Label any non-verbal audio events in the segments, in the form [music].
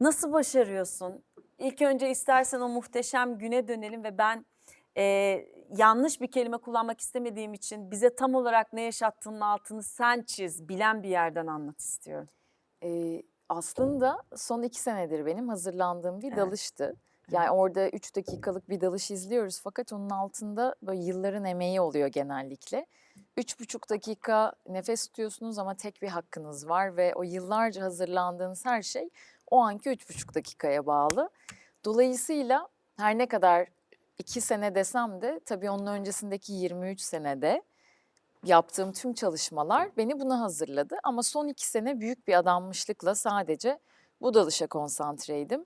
Nasıl başarıyorsun? İlk önce istersen o muhteşem güne dönelim ve ben e, yanlış bir kelime kullanmak istemediğim için bize tam olarak ne yaşattığının altını sen çiz, bilen bir yerden anlat istiyorum. Ee, aslında son iki senedir benim hazırlandığım bir Evet. dalıştı. Yani orada üç dakikalık bir dalış izliyoruz fakat onun altında böyle yılların emeği oluyor genellikle. Üç buçuk dakika nefes tutuyorsunuz ama tek bir hakkınız var ve o yıllarca hazırlandığınız her şey o anki üç buçuk dakikaya bağlı. Dolayısıyla her ne kadar iki sene desem de tabii onun öncesindeki 23 senede yaptığım tüm çalışmalar beni buna hazırladı. Ama son iki sene büyük bir adanmışlıkla sadece bu dalışa konsantreydim.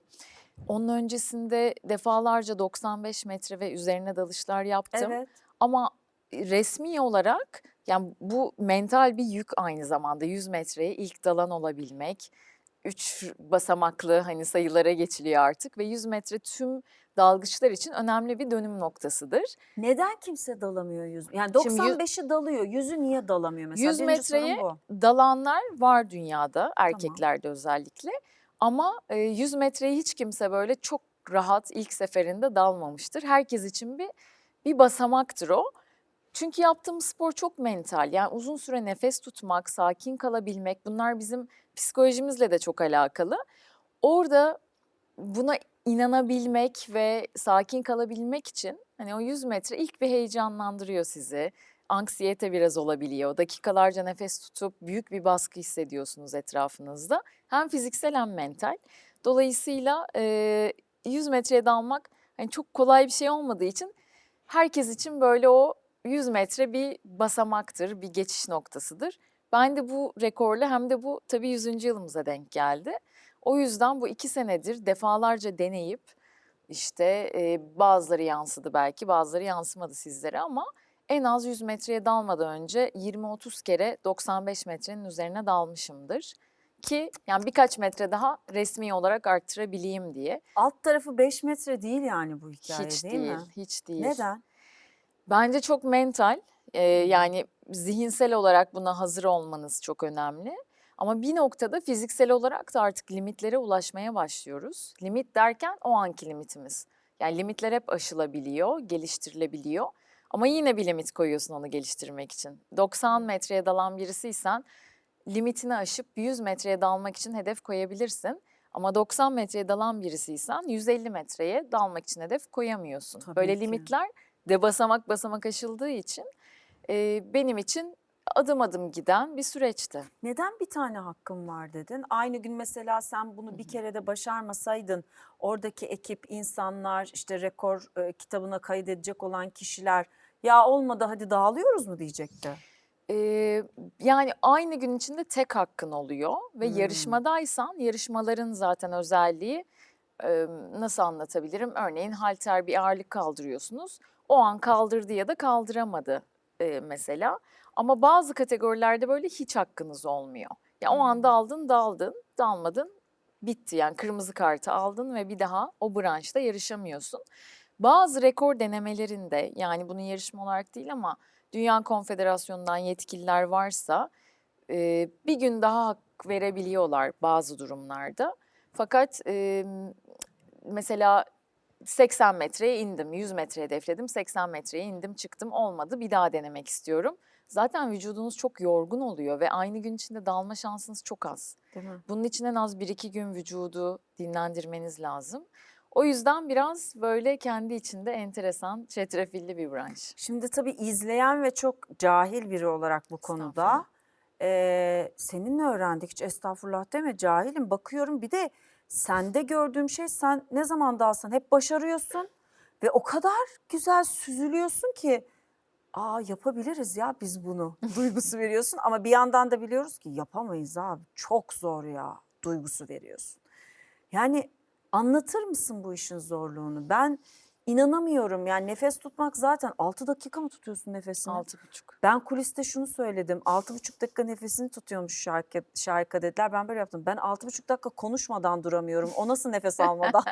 Onun öncesinde defalarca 95 metre ve üzerine dalışlar yaptım. Evet. Ama resmi olarak yani bu mental bir yük aynı zamanda 100 metreye ilk dalan olabilmek. Üç basamaklı hani sayılara geçiliyor artık ve 100 metre tüm dalgıçlar için önemli bir dönüm noktasıdır. Neden kimse dalamıyor yüz? Yani Şimdi yüz- 95'i dalıyor, yüzü niye dalamıyor mesela? 100 Birinci metreye dalanlar var dünyada erkeklerde özellikle ama e, 100 metreyi hiç kimse böyle çok rahat ilk seferinde dalmamıştır. Herkes için bir bir basamaktır o. Çünkü yaptığımız spor çok mental. Yani uzun süre nefes tutmak, sakin kalabilmek bunlar bizim psikolojimizle de çok alakalı. Orada buna inanabilmek ve sakin kalabilmek için hani o 100 metre ilk bir heyecanlandırıyor sizi. Anksiyete biraz olabiliyor. Dakikalarca nefes tutup büyük bir baskı hissediyorsunuz etrafınızda. Hem fiziksel hem mental. Dolayısıyla e, 100 metreye dalmak hani çok kolay bir şey olmadığı için herkes için böyle o 100 metre bir basamaktır, bir geçiş noktasıdır. Ben de bu rekorla hem de bu tabii 100. yılımıza denk geldi. O yüzden bu iki senedir defalarca deneyip işte e, bazıları yansıdı belki bazıları yansımadı sizlere ama en az 100 metreye dalmadan önce 20-30 kere 95 metrenin üzerine dalmışımdır. Ki yani birkaç metre daha resmi olarak arttırabileyim diye. Alt tarafı 5 metre değil yani bu hikaye hiç değil, değil, mi? hiç değil. Neden? Bence çok mental. Ee, yani zihinsel olarak buna hazır olmanız çok önemli. Ama bir noktada fiziksel olarak da artık limitlere ulaşmaya başlıyoruz. Limit derken o anki limitimiz. Yani limitler hep aşılabiliyor, geliştirilebiliyor. Ama yine bir limit koyuyorsun onu geliştirmek için. 90 metreye dalan birisiysen limitini aşıp 100 metreye dalmak için hedef koyabilirsin. Ama 90 metreye dalan birisiysen 150 metreye dalmak için hedef koyamıyorsun. Tabii Böyle ki. limitler de basamak basamak aşıldığı için e, benim için adım adım giden bir süreçti. Neden bir tane hakkım var dedin? Aynı gün mesela sen bunu bir kere de başarmasaydın oradaki ekip, insanlar, işte rekor e, kitabına kaydedecek olan kişiler ya olmadı hadi dağılıyoruz mu diyecekti. Ee, yani aynı gün içinde tek hakkın oluyor ve Hmm. yarışmadaysan yarışmaların zaten özelliği e, nasıl anlatabilirim? Örneğin halter bir ağırlık kaldırıyorsunuz. O an kaldırdı ya da kaldıramadı e, mesela. Ama bazı kategorilerde böyle hiç hakkınız olmuyor. Ya o anda aldın, daldın, dalmadın, bitti. Yani kırmızı kartı aldın ve bir daha o branşta yarışamıyorsun. Bazı rekor denemelerinde yani bunun yarışma olarak değil ama Dünya Konfederasyonu'ndan yetkililer varsa e, bir gün daha hak verebiliyorlar bazı durumlarda. Fakat e, mesela 80 metreye indim, 100 metre hedefledim, 80 metreye indim, çıktım olmadı bir daha denemek istiyorum. Zaten vücudunuz çok yorgun oluyor ve aynı gün içinde dalma şansınız çok az. Değil mi? Bunun için en az 1-2 gün vücudu dinlendirmeniz lazım. O yüzden biraz böyle kendi içinde enteresan, çetrefilli bir branş. Şimdi tabii izleyen ve çok cahil biri olarak bu konuda Estağfurullah. e, seninle öğrendik. Hiç estağfurullah deme cahilim. Bakıyorum bir de sende gördüğüm şey sen ne zaman dalsan hep başarıyorsun ve o kadar güzel süzülüyorsun ki aa yapabiliriz ya biz bunu [laughs] duygusu veriyorsun ama bir yandan da biliyoruz ki yapamayız abi çok zor ya duygusu veriyorsun. Yani anlatır mısın bu işin zorluğunu? Ben inanamıyorum yani nefes tutmak zaten 6 dakika mı tutuyorsun nefesini? 6,5. Ben kuliste şunu söyledim. 6,5 dakika nefesini tutuyormuş şarkı, şarkı dediler. Ben böyle yaptım. Ben 6,5 dakika konuşmadan duramıyorum. O nasıl nefes almadan?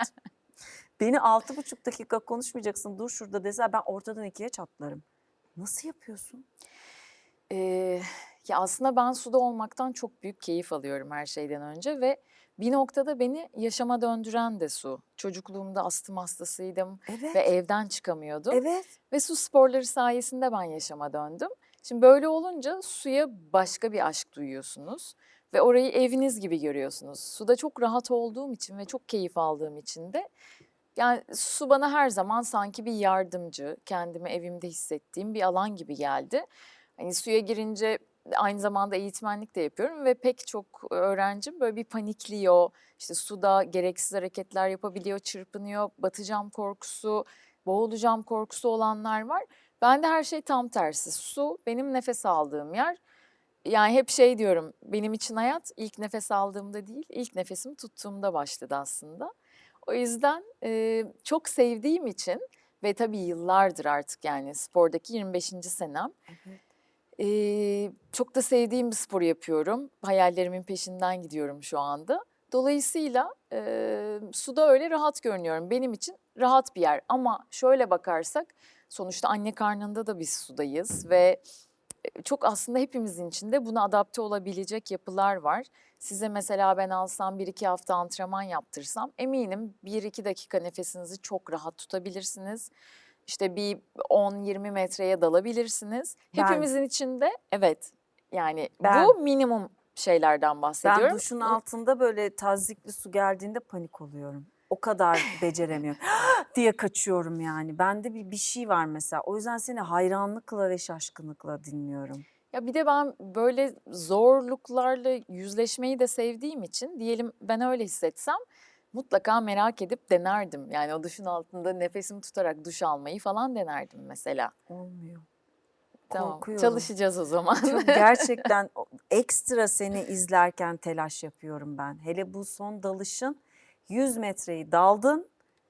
[laughs] Beni 6,5 dakika konuşmayacaksın dur şurada deseler ben ortadan ikiye çatlarım. Nasıl yapıyorsun? Ee, ya aslında ben suda olmaktan çok büyük keyif alıyorum her şeyden önce ve Bir noktada beni yaşama döndüren de su. Çocukluğumda astım hastasıydım Evet. ve evden çıkamıyordum. Evet. Ve su sporları sayesinde ben yaşama döndüm. Şimdi böyle olunca suya başka bir aşk duyuyorsunuz ve orayı eviniz gibi görüyorsunuz. Suda çok rahat olduğum için ve çok keyif aldığım için de yani su bana her zaman sanki bir yardımcı, kendimi evimde hissettiğim bir alan gibi geldi. Hani suya girince aynı zamanda eğitmenlik de yapıyorum ve pek çok öğrencim böyle bir panikliyor. İşte suda gereksiz hareketler yapabiliyor, çırpınıyor, batacağım korkusu, boğulacağım korkusu olanlar var. Bende her şey tam tersi. Su benim nefes aldığım yer. Yani hep şey diyorum, benim için hayat ilk nefes aldığımda değil, ilk nefesimi tuttuğumda başladı aslında. O yüzden e, çok sevdiğim için ve tabii yıllardır artık yani spordaki 25. senem. Evet. E, çok da sevdiğim bir spor yapıyorum. Hayallerimin peşinden gidiyorum şu anda. Dolayısıyla e, suda öyle rahat görünüyorum. Benim için rahat bir yer. Ama şöyle bakarsak sonuçta anne karnında da biz sudayız ve çok aslında hepimizin içinde buna adapte olabilecek yapılar var. Size mesela ben alsam bir iki hafta antrenman yaptırsam eminim bir iki dakika nefesinizi çok rahat tutabilirsiniz. İşte bir 10-20 metreye dalabilirsiniz. Ben- Hepimizin içinde evet yani Ben- bu minimum şeylerden bahsediyorum. Ben duşun altında böyle tazikli su geldiğinde panik oluyorum. O kadar [laughs] beceremiyorum [gasps] diye kaçıyorum yani. Bende bir, bir şey var mesela. O yüzden seni hayranlıkla ve şaşkınlıkla dinliyorum. Ya bir de ben böyle zorluklarla yüzleşmeyi de sevdiğim için diyelim ben öyle hissetsem mutlaka merak edip denerdim. Yani o duşun altında nefesimi tutarak duş almayı falan denerdim mesela. Olmuyor. Tamam. Korkuyorum. Çalışacağız o zaman. Çok gerçekten [laughs] ekstra seni izlerken telaş yapıyorum ben. Hele bu son dalışın 100 metreyi daldın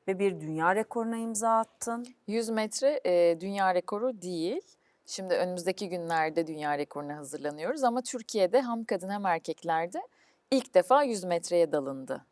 ve bir dünya rekoruna imza attın. 100 metre e, dünya rekoru değil. Şimdi önümüzdeki günlerde dünya rekoruna hazırlanıyoruz ama Türkiye'de hem kadın hem erkeklerde ilk defa 100 metreye dalındı.